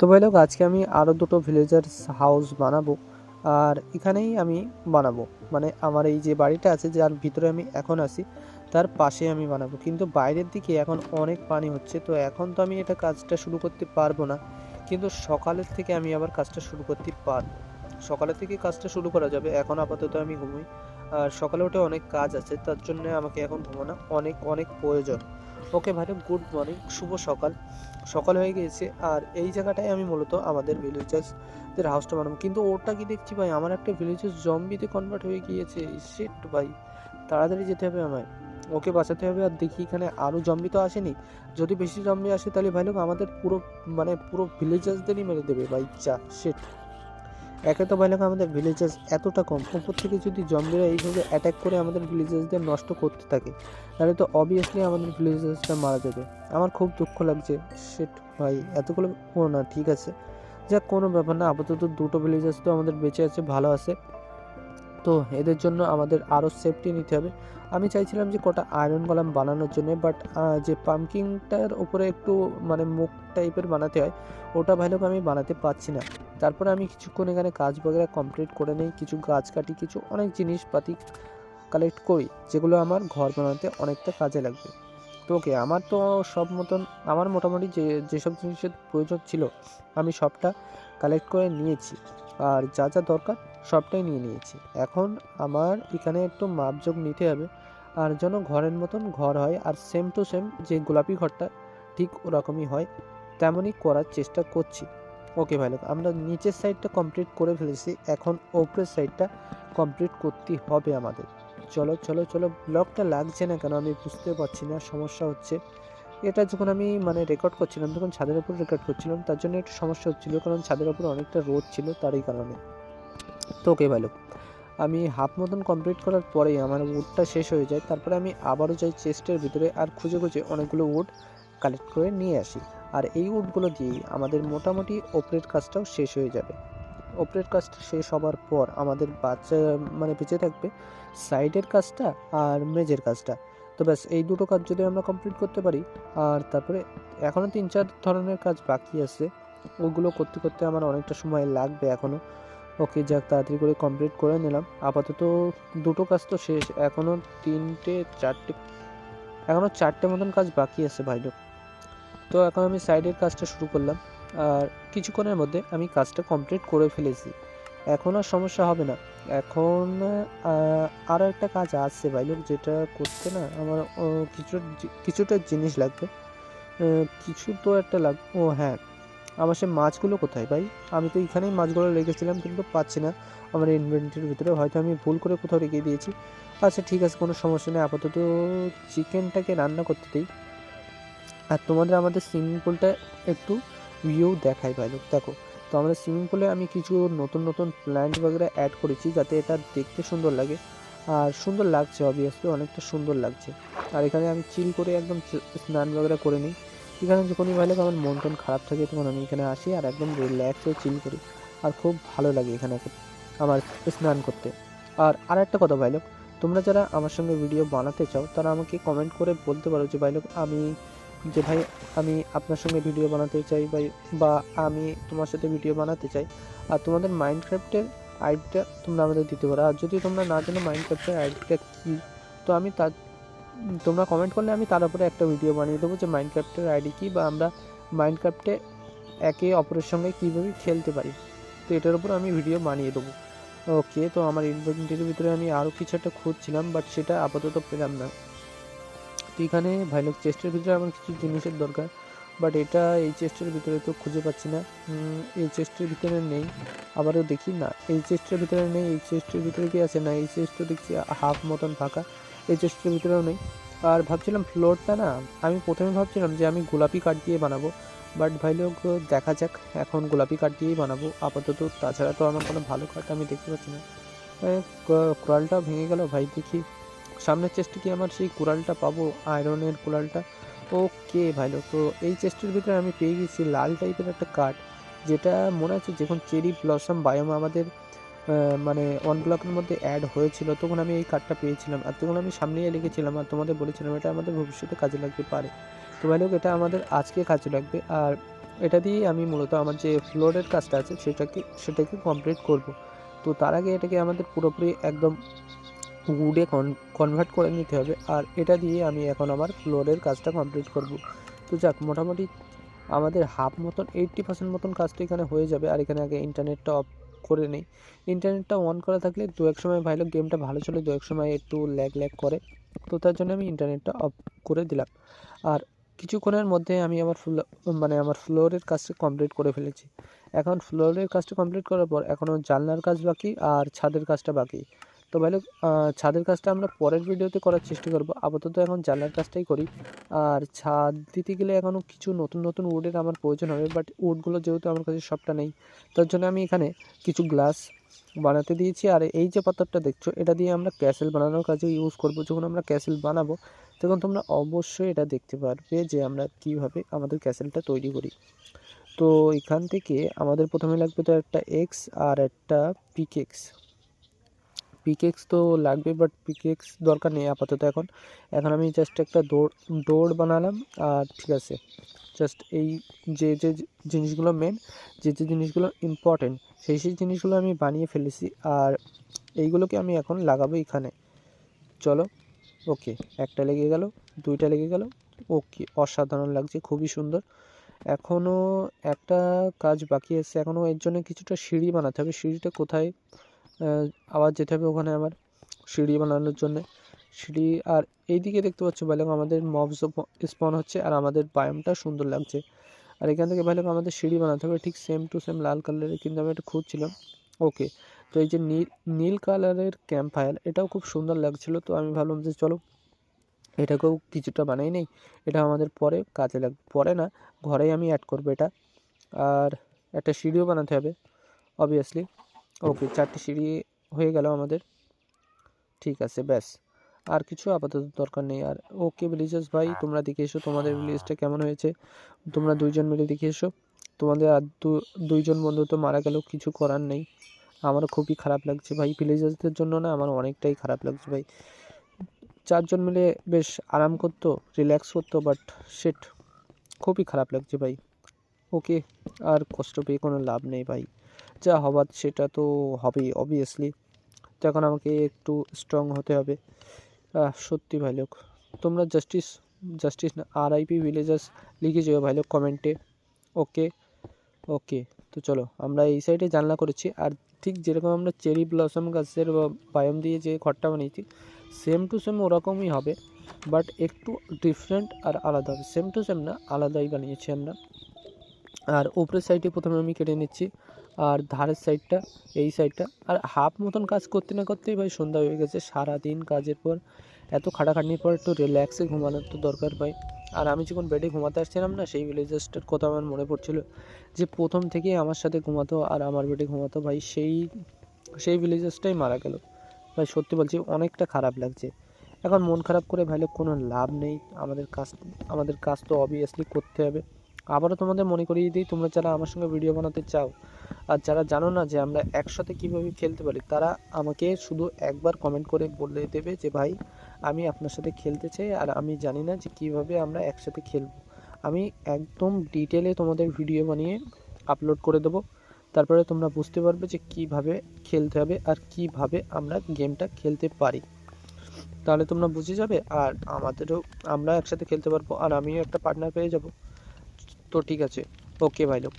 তো ভাই লোক, আজকে আমি আরও দুটো ভিলেজার্স হাউস বানাবো, আর এখানেই আমি বানাবো। মানে আমার এই যে বাড়িটা আছে, যার ভিতরে আমি এখন আছি, তার পাশে আমি বানাবো। কিন্তু বাইরের দিকে এখন অনেক পানি হচ্ছে, তো এখন তো আমি এটা কাজটা শুরু করতে পারব না। কিন্তু সকালের থেকে আমি আবার কাজটা শুরু করতে পারব। সকালের থেকে কাজটা শুরু করা যাবে, এখন আপাতত আমি ঘুমোই। আর সকালে উঠে অনেক কাজ আছে, তার জন্য আমাকে এখন ঘুমানো অনেক অনেক প্রয়োজন। ওকে ভাই গুড মর্নিং, শুভ সকাল। সকাল হয়ে গিয়েছে আর এই জায়গাটায় আমি মূলত আমাদের ভিলেজার্সদের হাউসটা বানাবো। কিন্তু ওটা কি দেখছি ভাই? আমার একটা ভিলেজার্স জম্বিতে কনভার্ট হয়ে গিয়েছে। সেট ভাই, তাড়াতাড়ি যেতে হবে আমায়। ওকে বাঁচাতে হবে আর দেখি এখানে আরও জম্বি তো আসেনি। যদি বেশি জম্বি আসে তাহলে ভাই লোক আমাদের পুরো মানে পুরো ভিলেজার্সদেরই মেরে দেবে। ভাই চা সেট একে তো ভাই লোক আমাদের ভিলেজার্স এতটা কম। উপর থেকে যদি জম্বিরা এইভাবে অ্যাটাক করে আমাদের ভিলেজার্সদের নষ্ট করতে থাকে, তাহলে তো অবভিয়াসলি আমাদের ভিলেজার্সটা মারা যাবে। আমার খুব দুঃখ লাগছে। সেট ভাই, এতগুলো ও না, ঠিক আছে। যা কোনো ব্যাপার না, আপাতত দুটো ভিলেজার্স তো আমাদের বেঁচে আছে, ভালো আছে। তো এদের জন্য আমাদের আরও সেফটি নিতে হবে। আমি চাইছিলাম যে কটা আয়রন কলাম বানানোর জন্য বাট যে পাম্পকিংটার উপরে একটু মানে মুখ টাইপের বানাতে হয়, ওটা ভালো আমি বানাতে পারছি না। তারপরে আমি কিছুক্ষণ এখানে কাজ বগেরা কমপ্লিট করে নিই, কিছু গাছ কাটি, কিছু অনেক জিনিসপাতি কালেক্ট করি, যেগুলো আমার ঘর বানাতে অনেকটা কাজে লাগবে। তো ওকে আমার তো সব মতন, আমার মোটামুটি যে, যেসব জিনিসের প্রয়োজন ছিল, আমি সবটা কালেক্ট করে নিয়েছি। আর যা যা দরকার সবটাই নিয়ে নিয়েছি। এখন আমার এখানে একটু মাপযোগ নিতে হবে। আর যেন ঘরের মতন ঘর হয়, আর সেম টু সেম যে গোলাপি ঘরটা ঠিক ওরকমই হয়, তেমনই করার চেষ্টা করছি। ওকে ভাই লোক আমরা নিচের সাইডটা কমপ্লিট করে ফেলেছি। এখন ওপরের সাইডটা কমপ্লিট করতে হবে আমাদের। চলো চলো চলো ব্লগটা লাগছে না কেন? আমি বুঝতে পারছি না, সমস্যা হচ্ছে। এটা যখন আমি মানে রেকর্ড করছিলাম, তখন ছাদের উপর রেকর্ড করছিলাম, তার জন্য একটু সমস্যা হচ্ছিল, কারণ ছাদের উপর অনেকটা রোদ ছিল তারই কারণে। তো ওকে ভালো আমি হাফ মতন কমপ্লিট করার পরেই আমার উডটা শেষ হয়ে যায়, তারপরে আমি আবারও যাই চেস্টের ভিতরে আর খুঁজে খুঁজে অনেকগুলো উড কালেক্ট করে নিয়ে আসি। আর এই উডগুলো দিয়েই আমাদের মোটামুটি ওপরের কাজটাও শেষ হয়ে যাবে। ওপরের কাজটা শেষ হবার পর আমাদের বাচ্চা মানে বেঁচে থাকবে সাইডের কাজটা আর মেজের কাজটা। তো ব্যাস, এই দুটো কাজ যদি আমরা কমপ্লিট করতে পারি, আর তারপরে এখনও তিন চার ধরনের কাজ বাকি আছে। ওগুলো করতে করতে আমার অনেকটা সময় লাগবে এখনও। ওকে, যাক, তাড়াতাড়ি করে কমপ্লিট করে নিলাম। আপাতত দুটো কাজ তো শেষ। এখনও তিনটে, চারটে, এখনও চারটে মতন কাজ বাকি আছে ভাই। তো এখন আমি সাইডের কাজটা শুরু করলাম। আর কিছুক্ষণের মধ্যে আমি কাজটা কমপ্লিট করে ফেলেছি। এখন আর সমস্যা হবে না। এখন আরও একটা কাজ আছে ভাই লোক, যেটা করতে না আমার কিছু, কিছুটা জিনিস লাগবে। কিছু তো একটা লাগ, ও হ্যাঁ। আমার সে মাছগুলো কোথায় ভাই? আমি তো এখানেই মাছগুলো রেখেছিলাম, কিন্তু পাচ্ছি না। আমার ইনভেন্টরির ভিতরে হয়তো আমি ভুল করে কোথাও রেখে দিয়েছি। আচ্ছা ঠিক আছে, কোনো সমস্যা নেই। আপাতত চিকেনটাকে রান্না করতে দিই। আর তোমাদের আমাদের সুইমিং পুলটা একটু ভিউ দেখাই ভাই লোক দেখো, তো আমাদের সুইমিং পুলে আমি কিছু নতুন নতুন প্ল্যান্ট বগেরা অ্যাড করেছি যাতে এটা দেখতে সুন্দর লাগে। আর সুন্দর লাগছে অবভিয়াসলি অনেকটা সুন্দর লাগছে। আর এখানে আমি চিল করে একদম স্নান বগেরা করে নিই। এখানে যখনই ভালো আমার মন টন খারাপ থাকে, তখন আমি এখানে আসি আর একদম রিল্যাক্স হয়ে চিল করি। আর খুব ভালো লাগে এখানে আমার স্নান করতে। আর আর একটা কথা ভাইলোক, তোমরা যারা আমার সঙ্গে ভিডিও বানাতে চাও, তারা আমাকে কমেন্ট করে বলতে পারো যে, ভাইলোক আমি যে ভাই, আমি আপনার সঙ্গে ভিডিও বানাতে চাই ভাই, বা আমি তোমার সাথে ভিডিও বানাতে চাই। আর তোমাদের মাইন্ডক্রাফ্টের আইডিটা তোমরা আমাদের দিতে পারো। আর যদি তোমরা না জানো মাইন্ডক্রাফ্টের আইডিটা কী, তো আমি তার, তোমরা কমেন্ট করলে আমি তার উপরে একটা ভিডিও বানিয়ে দেবো যে মাইনক্রাফ্টের আইডি কী, বা আমরা মাইনক্রাফ্টে একে অপরের সঙ্গে কীভাবে খেলতে পারি। তো এটার উপর আমি ভিডিও বানিয়ে দেবো। ওকে তো আমার ইনভেন্টরির ভিতরে আমি আরও কিছু একটা খুঁজছিলাম বাট সেটা আপাতত পেলাম না। তো এখানে ভাইলোক চেস্টের ভিতরে আমার কিছু জিনিসের দরকার বাট এটা এই চেস্টের ভিতরে তো খুঁজে পাচ্ছি না। এই চেস্টের ভিতরে নেই, আবারও দেখি না। এই চেস্টের ভিতরে নেই, এই চেস্টের ভিতরে কি আছে? না, এই চেস্টও দেখছি হাফ মতন ফাঁকা, এই চেস্টের ভিতরেও নেই। আর ভাবছিলাম ফ্লোরটা না, আমি প্রথমে ভাবছিলাম যে আমি গোলাপি কাঠ দিয়ে বানাবো বাট ভাই লোক দেখা যাক, এখন গোলাপি কাঠ দিয়েই বানাবো। আপাতত তাছাড়া তো আমার কোনো ভালো কাঠ আমি দেখতে পাচ্ছি না। কুড়ালটাও ভেঙে গেল, ভাই দেখি সামনের চেস্টে কি আমার সেই কুড়ালটা পাবো? আয়রনের কুড়ালটা? ওকে ভাই লোক, তো এই চেস্টের ভিতরে আমি পেয়ে গেছি লাল টাইপের একটা কাঠ যেটা মনে আছে যখন চেরি ব্লসম বায়োম আমাদের মানে ওয়ান ব্লকের মধ্যে অ্যাড হয়েছিল, তখন আমি এই কার্ডটা পেয়েছিলাম। আর তখন আমি সামনেই লিখেছিলাম আর তোমাদের বলেছিলাম এটা আমাদের ভবিষ্যতে কাজে লাগতে পারে। তো ভাই এটা আমাদের আজকে কাজে লাগবে, আর এটা দিয়ে আমি মূলত আমার যে ফ্লোরের কাজটা আছে, সেটাকে সেটাকে কমপ্লিট করব। তো তার আগে এটাকে আমাদের পুরোপুরি একদম উডে কনভার্ট করে নিতে হবে। আর এটা দিয়ে আমি এখন আমার ফ্লোরের কাজটা কমপ্লিট করব। তো যাক, মোটামুটি আমাদের হাফ মতন এইট্টি পার্সেন্ট মতন কাজটা এখানে হয়ে যাবে। আর এখানে আগে ইন্টারনেটটা অফ করে নেই। ইন্টারনেটটা অন করা থাকলে দু এক সময় ভালো গেমটা ভালো চলে, দু এক সময় একটু ল্যাগ ল্যাগ করে। তো তার জন্য আমি ইন্টারনেটটা অফ করে দিলাম। আর কিছুক্ষণের মধ্যে আমি আমার ফ্লো মানে আমার ফ্লোরের কাজটা কমপ্লিট করে ফেলেছি। এখন ফ্লোরের কাজটা কমপ্লিট করার পর এখনও জানলার কাজ বাকি আর ছাদের কাজটা বাকি। তো ভালো ছাদের কাজটা আমরা পরের ভিডিওতে করার চেষ্টা করব। আপাতত এখন জানলার কাজটাই করি। আর ছাদ দিতে গেলে এখনও কিছু নতুন নতুন উডের আমার প্রয়োজন হবে, বাট উডগুলো যেহেতু আমার কাছে সবটা নেই, তার জন্য আমি এখানে কিছু গ্লাস বানাতে দিয়েছি। আর এই যে পাথরটা দেখছ, এটা দিয়ে আমরা ক্যাসেল বানানোর কাজে ইউজ করব। যখন আমরা ক্যাসেল বানাবো, তখন তোমরা অবশ্যই এটা দেখতে পারবে যে আমরা কীভাবে আমাদের ক্যাসেলটা তৈরি করি। তো এখান থেকে আমাদের প্রথমে লাগবে তো একটা এক্স আর একটা পিকেক্স পিকেক্স তো লাগবে বাট পিকেক্স দরকার নেই আপাতত এখন। এখন আমি জাস্ট একটা দৌড় দৌড় বানালাম, আর ঠিক আছে। জাস্ট এই যে যে জিনিসগুলো মেন যে যে জিনিসগুলো ইম্পর্টেন্ট সেই সেই জিনিসগুলো আমি বানিয়ে ফেলেছি, আর এইগুলোকে আমি এখন লাগাবো এখানে। চলো ওকে একটা লেগে গেল, দুইটা লেগে গেল ওকে অসাধারণ লাগছে, খুবই সুন্দর। এখনও একটা কাজ বাকি আছে এখনও এর জন্য কিছুটা সিঁড়ি বানাতে হবে, সিঁড়িটা কোথায়? আবার যেতে হবে ওখানে আমার সিঁড়ি বানানোর জন্য। সিঁড়ি আর এইদিকে দেখতে পাচ্ছ ভাইলোক আমাদের মবস স্পন হচ্ছে আর আমাদের বায়ামটা সুন্দর লাগছে। আর এখান থেকে ভাইলোক আমাদের সিঁড়ি বানাতে হবে, ঠিক সেম টু সেম লাল কালারের কিন্তু আমি একটা খুঁজছিলাম। ওকে তো এই যে নীল নীল কালারের ক্যাম্প ফায়ার এটাও খুব সুন্দর লাগছিল, তো আমি ভাবলাম যে চলো, এটাকেও কিছুটা বানাই নেই, এটা আমাদের পরে কাজে লাগবে পরে না, ঘরেই আমি অ্যাড করব এটা। আর একটা সিঁড়িও বানাতে হবে অবভিয়াসলি ওকে, চারটে সিঁড়ি হয়ে গেল আমাদের। ঠিক আছে, ব্যাস। আর কিছু আপাতত দরকার নেই। আর ওকে ভিলেজার্স ভাই, তোমরা দেখে এসো তোমাদের ভিলেজটা কেমন হয়েছে। তোমরা দুইজন মিলে দেখে এসো। তোমাদের আর দুইজন বন্ধু তো মারা গেল, কিছু করার নেই। আমারও খুবই খারাপ লাগছে ভাই। ভিলেজার্সদের জন্য না, আমার অনেকটাই খারাপ লাগছে ভাই। চারজন মিলে বেশ আরাম করতো রিল্যাক্স করতো বাট সেট খুবই খারাপ লাগছে ভাই। ওকে, আর কষ্ট পেয়ে কোনো লাভ নেই ভাই। যা হবার সেটা তো হবেই অবভিয়াসলি তো এখন আমাকে একটু স্ট্রং হতে হবে। সত্যি ভাই লোক, তোমরা জাস্টিস জাস্টিস না আর আইপি ভিলেজার্স লিখে যেও ভাই লোক কমেন্টে ওকে ওকে তো চলো, আমরা এই সাইডে জানলা করেছি। আর ঠিক যেরকম আমরা চেরি ব্লসম গাছের বায়ম দিয়ে যে ঘরটা বানিয়েছি সেম টু সেম ওরকমই হবে। বাট একটু ডিফারেন্ট আর আলাদা হবে। সেম টু সেম না, আলাদাই বানিয়েছি আমরা। আর উপরের সাইডে প্রথমে আমি কেটে নিচ্ছি, আর ধারের সাইডটা এই সাইডটা আর হাফ মতন কাজ করতে না করতেই ভাই সন্ধ্যা হয়ে গেছে, সারাদিন কাজের পর এত খাটাখাটনির পর একটু রিল্যাক্সে ঘুমানোর তো দরকার ভাই। আর আমি যখন বেডে ঘুমাতে আসছিলাম না, সেই ভিলেজার্সটার কথা আমার মনে পড়ছিল যে প্রথম থেকেই আমার সাথে ঘুমাতো আর আমার বেডে ঘুমাতো ভাই, সেই সেই ভিলেজার্সটাই মারা গেল। ভাই সত্যি বলছি, অনেকটা খারাপ লাগছে। এখন মন খারাপ করে ভাইলে কোনো লাভ নেই, আমাদের কাজ আমাদের কাজ তো অবভিয়াসলি করতে হবে। আবারও তোমাদের মনে করিয়ে দিই, তোমরা যারা আমার সঙ্গে ভিডিও বানাতে চাও আর যারা জানো না যে আমরা একসাথে কীভাবে খেলতে পারি, তারা আমাকে শুধু একবার কমেন্ট করে বলে দেবে যে, ভাই, আমি আপনার সাথে খেলতে চাই আর আমি জানি না যে কীভাবে আমরা একসাথে খেলব। আমি একদম ডিটেলে তোমাদের ভিডিও বানিয়ে আপলোড করে দেবো। তারপরে তোমরা বুঝতে পারবে যে কীভাবে খেলতে হবে আর কীভাবে আমরা গেমটা খেলতে পারি। তাহলে তোমরা বুঝে যাবে আর আমাদেরও, আমরা একসাথে খেলতে পারব আর আমিও একটা পার্টনার পেয়ে যাব। তো ঠিক আছে। ওকে ভাই লোক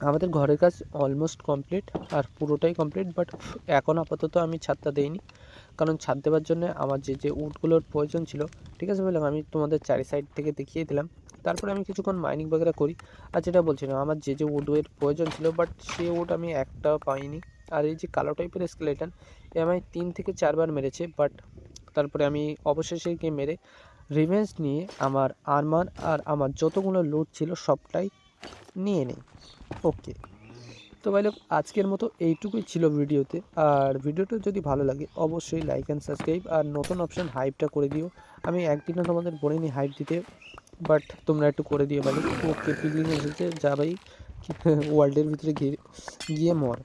আমাদের ঘরের কাজ অলমোস্ট কমপ্লিট আর পুরোটাই কমপ্লিট বাট এখন আপাতত আমি ছাদটা দেইনি। কারণ ছাদ দেওয়ার জন্য আমার যে যে উডগুলোর প্রয়োজন ছিল, ঠিক আছে বললাম, আমি তোমাদের চারি সাইড থেকে দেখিয়ে দিলাম। তারপরে আমি কিছুক্ষণ মাইনিং বগেরা করি। আর যেটা বলছিলাম, আমার যে যে উডের প্রয়োজন ছিল বাট সে উড আমি একটাও পাইনি। আর এই যে কালো টাইপের স্কেলেটন এ আমায় তিন থেকে চারবার মেরেছে বাট তারপরে আমি অবশেষে গিয়ে মেরে রিভেন্স নিয়ে আমার আরমার আর আমার যতগুলো লোড ছিল সবটাই নিয়ে নেই। ওকে তো ভাই লোক, আজকের মতো এইটুকুই ছিল ভিডিওতে। আর ভিডিওটা যদি ভালো লাগে, অবশ্যই লাইক অ্যান্ড সাবস্ক্রাইব আর নতুন অপশান হাইপটা করে দিও। আমি একদিনও তোমাদের বলিনি হাইপ দিতে বাট তোমরা একটু করে দিও ভাই। ওকে ফিলিং এসেছে, যা ভাই ওয়ার্ল্ডের ভিতরে গিয়ে গিয়ে মর।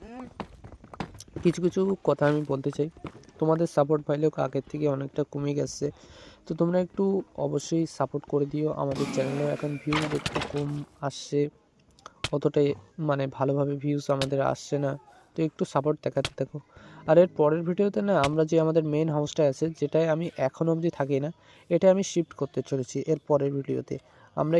কিছু কিছু কথা আমি বলতে চাই। তোমাদের সাপোর্ট পাইলেও আগের থেকে অনেকটা কমে গেছে। তো তোমরা একটু অবশ্যই সাপোর্ট করে দিও। আমাদের চ্যানেলেও এখন ভিউ একটু কম আসছে। অতটাই মানে ভালোভাবে ভিউজ আমাদের আসছে না। তো একটু সাপোর্ট দেখাতে থাকো। আর এর পরের ভিডিওতে না আমরা যে আমাদের মেন হাউসটা আছে, যেটায় আমি এখন অবধি থাকি না এটা আমি শিফট করতে চলেছি এর পরের ভিডিওতে। আমরা